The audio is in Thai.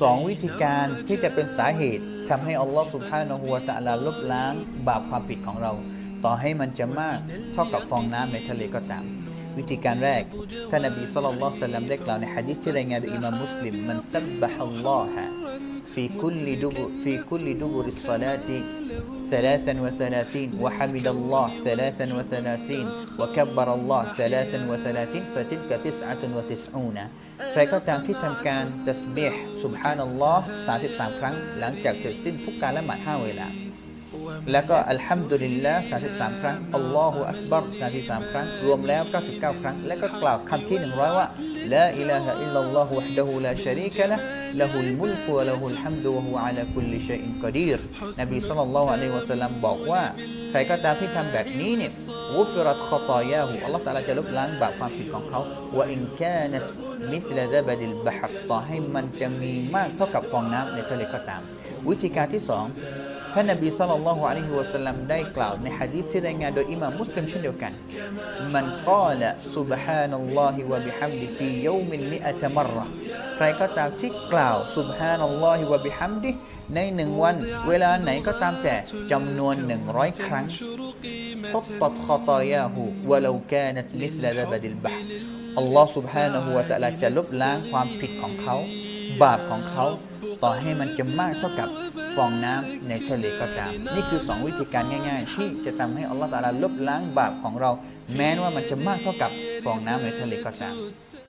สองวิธีการที่จะเป็นสาเหตุทำให้อัลลอฮฺสุบฮานะฮูวะตะอาลาลบล้างบาปความผิดของเรา ต่อให้มันจะมากเท่ากับฟองน้ำในทะเลก็ตาม วิธีการแรกท่านนบีศ็อลลัลลอฮุอะลัยฮิวะซัลลัมได้กล่าวในหะดีษที่รายงานโดยอิมามมุสลิมมันซับบะฮัลลอฮะ في كل دبر في كل دبر الصلاة ثلاثا وثلاثين وحمد الله ثلاثا وثلاثين وكبر الله ثلاثا وثلاثين فتلك تسعة وتسعون ใครก็ตามที่ทำการตัสบีห์สุบฮานัลลอฮ์33 ครั้ง หลังจากเสร็จสิ้นทุกการละหมาด5เวลา แล้วก็อัลฮัมดุลิลลาห์33 ครั้งอัลลอฮฺอักบัร33 ครั้ง รวมแล้ว 99 ครั้ง แล้วก็กล่าวคำที่ 100 ว่าลาอิลาฮะอิลลัลลอฮุวะฮ์ดะฮูลาชะรีกะละละฮุลมุลกุวะละฮุลฮัมดุวะฮุอะลาคุลลิชัยอินกอดีรนบีศ็อลลัลลอฮุอะลัยฮิวะซัลลัมบอกว่า ใครก็ตามที่ทำแบบนี้เนี่ยวุฟรัตขอตอยาหูอัลลอฮฺตะอาลาจะลบล้างบาปความผิดของเขาว่าอินกานัตมิสลาซะบดิลบะฮัต่อให้มันจะมีมากเท่ากับฟองน้ำในทะเลก็ตาม วิธีการที่สอง ท่านนบีสัลลัลลอฮุอะลัยฮิวะสัลลัมได้กล่าวในหะดีษที่รายงานโดยอิหม่ามมุสลิมเช่นเดียวกัน มันกล่าวซุบฮานัลลอฮิวะบิฮัมดิฟียอมินมิอะตะมรระใครก็ตามที่กล่าวซุบฮานัลลอฮิวะบิฮัมดิในหนึ่งวัน เวลาไหนก็ตามแต่จำนวนหนึ่งร้อยครั้ง حطت خطاياه ولو كانت مثل زبد البحر อัลลอฮ์ سبحانه และ تعالى จะลบล้างความผิดของเขา บาปของเขาต่อให้มันจะมากเท่ากับฟองน้ำในทะเลก็ตาม นี่คือ 2 วิธีการง่าย ๆ ที่จะทำให้อัลลอฮฺตะอาลาลบล้างบาปของเรา แม้ว่ามันจะมากเท่ากับฟองน้ำในทะเลก็ตาม